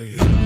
Hey.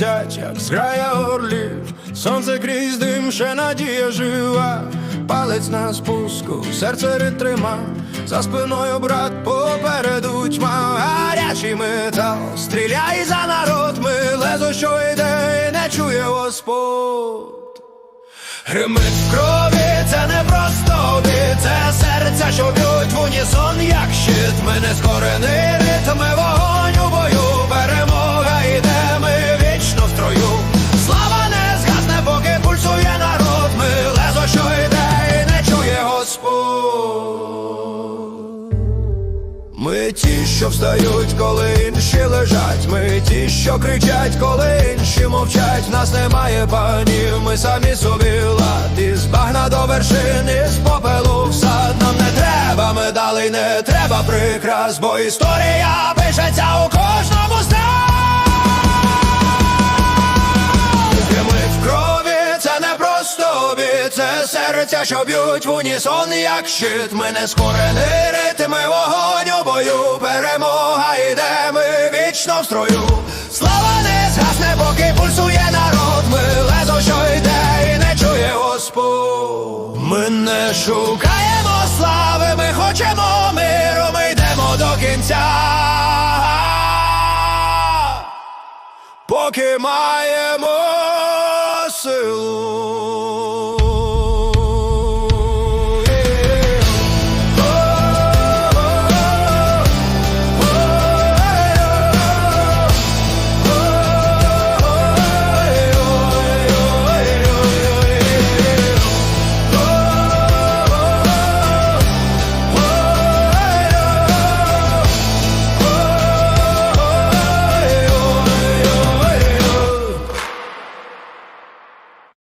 Летять, як зграя орлів, сонце крізь дим, ще надія жива, палець на спуску, серце ритрима, за спиною брат попереду тьма, гарячий метал, стріляй за народ, ми лезо, що йде, і не чує Господь. Гримить в крові, це не просто бій, це серця, що б'ють в унісон, як щит. Ми не скорений Ми ті, що встають, коли інші лежать. Ми ті, що кричать, коли інші мовчать. Нас немає панів, ми самі собі лад Із багна до вершини, з попелу в сад Нам не треба медалей, не треба прикрас, бо історія пишеться у кожному це серця, що б'ють в унісон, як щит. Ми не скорений ритм, ми вогонь у бою, перемога йде, ми вічно в строю. Слава не згасне, поки пульсує народ, ми лезо, що йде, і не чує Господь. Ми не шукаємо слави, ми хочемо миру, ми йдемо до кінця. Поки маємо силу.